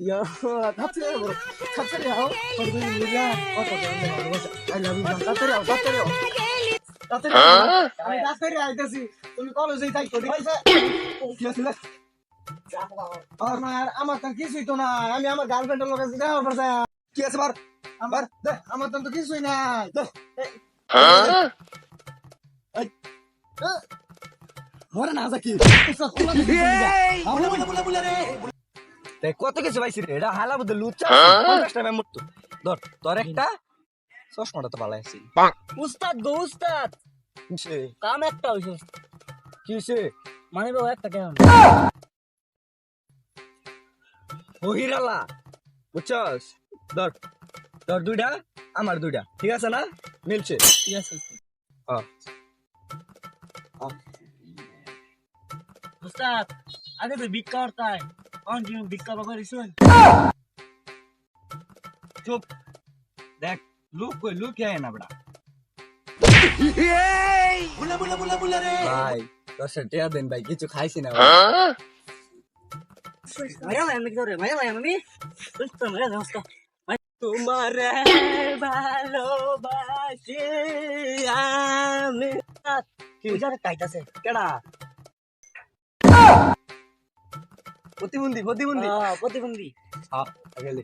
ইয়া তাড়াতাড়ি আও তাড়াতাড়ি আও পড়বে নিলা কত করে ভালোবাসা আই লাভ ইউ তাড়াতাড়ি আও তাড়াতাড়ি আও তাড়াতাড়ি আও। আমি তাড়াতাড়ি আইতেছি তুমি কলেজেই থাকো ঠিক আছে কি আছে রে? আমার তো কিছুই তো না আমি আমার গার্লফ্রেন্ডের লোক আছে দেখা করছে কি আছে বার আমার আমার তো কিছুই দে মরে না যাকি তাই কত কিছু পাইছি রে? এটা হালা বুদ্ধ লুচা পঞ্চাশ টাকা মরতো ধর তোর একটা চশমাটা তো ভালো আছে। উস্তাদ গো উস্তাদ! কাম একটা মানে বাবা একটা বুঝছস? ধর তোর দুইটা আমার দুইটা। ঠিক আছে না? মিলছে? ঠিক আছে হ্যাঁ। উস্তাদ আগে তো ভিক্ষা করতাই কি ভিক্ষা বাবা রিসুন চুপ। দেখ লুক কই লুক আয় না বড়া ভাই দশ টাকা দেন ভাই কিছু খাইছি না ভাই। মায়া মায়া আমি করে মায়া মায়া আমি উস্তাদ মায়া না উস্তাদ তোমারে ভালোবাসি আমি কি উজারে টাইটাছে কেডা? প্রতিবন্ধী প্রতিবন্ধী হ্যাঁ প্রতিবন্ধী হ্যাঁ গেলে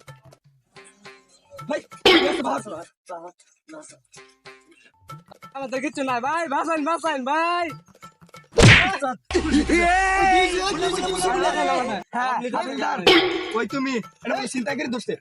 আমাদের কিছু নাই ভাই বাসাইন বাসাইন ভাই হ্যাঁ, ওই তুমি এটা চিন্তা করে দোষে